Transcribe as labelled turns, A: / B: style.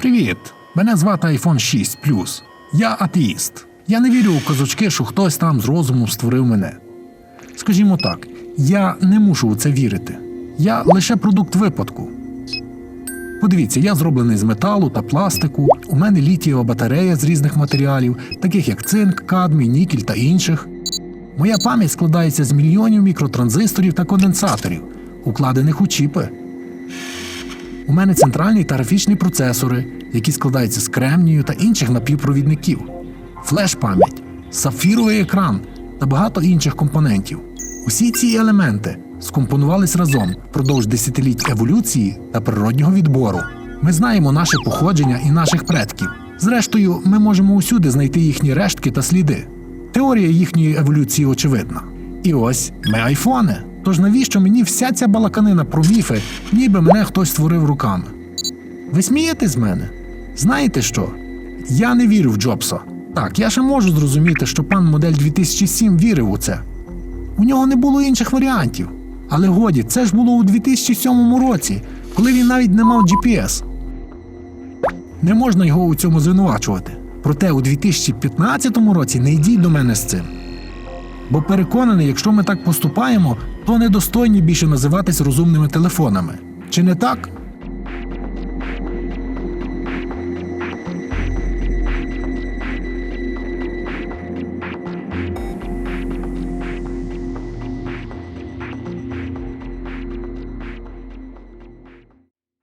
A: Привіт! Мене звати iPhone 6 Plus. Я атеїст. Я не вірю у казочки, що хтось там з розуму створив мене. Скажімо так, я не мушу у це вірити. Я лише продукт випадку. Подивіться, я зроблений з металу та пластику. У мене літієва батарея з різних матеріалів, таких як цинк, кадмій, нікель та інших. Моя пам'ять складається з мільйонів мікротранзисторів та конденсаторів, укладених у чіпи. У мене центральні та графічні процесори, які складаються з кремнію та інших напівпровідників, флеш-пам'ять, сапфіровий екран та багато інших компонентів. Усі ці елементи скомпонувались разом впродовж десятиліть еволюції та природнього відбору. Ми знаємо наше походження і наших предків. Зрештою, ми можемо усюди знайти їхні рештки та сліди. Теорія їхньої еволюції очевидна. І ось ми айфони. Тож навіщо мені вся ця балаканина про міфи, ніби мене хтось створив руками? Ви смієтесь з мене? Знаєте що? Я не вірю в Джобса. Так, я ще можу зрозуміти, що пан модель 2007 вірив у це. У нього не було інших варіантів. Але годі, це ж було у 2007 році, коли він навіть не мав GPS. Не можна його у цьому звинувачувати. Проте у 2015 році не йдіть до мене з цим. Бо переконаний, якщо ми так поступаємо, то недостойні більше називатись розумними телефонами. Чи не так?